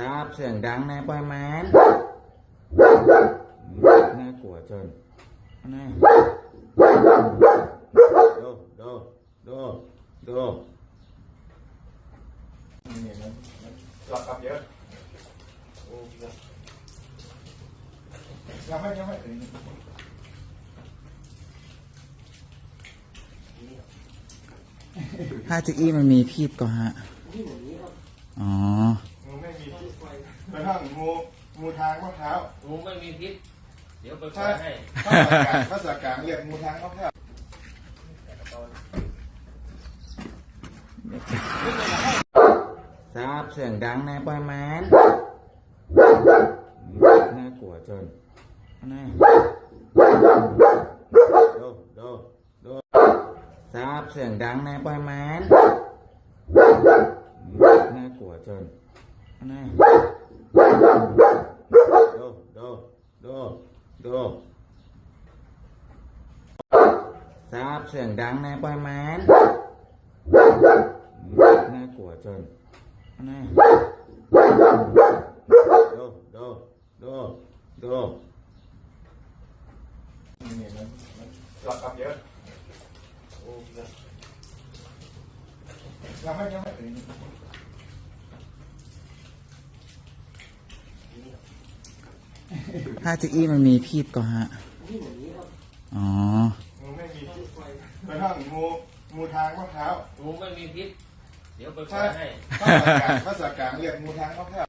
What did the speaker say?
ทราบเสียงดังนายปล่อยแมนน่ากลัวจนนี่ดูดูดูดูนี่มันมันหลับกับเยอะโอ้เยอะยังไม่ยังไม่ถึงถ้าจิอี้มันมีพีดก็ฮะ อ๋องูไม่มีพิษ กระทั่งงูงูทางมะพร้าวงูไม่มีพิษ เดี๋ยวไปปล่ถ้าอยให้ภาษากลางภาษากลางเรียกงูทางมะพร้าวทราบเสียงดังนายปล่อยแมนน่ากลัวจนนี่ดูดูดูทราบเสียงดังนายปล่อยแมนน่ากลัวจน นี่ดูดูดูดูทราบเสียงดังนายปล่อยแมนน่ากลัวจนนี่ดูดูดูดูนี่มันมันหลับกับเยอะโอ้เยอะยังไม่ยังไม่ ถ้าจะอี้มันมีพีดก็ฮะ อ๋อ งูไม่มีพิษกระทั่งงูงูทางมะพร้าวงูไม่มีพิษ เดี๋ยวไปขอให้ภาษากลางภาษากลางเรียกงูทางมะพร้าว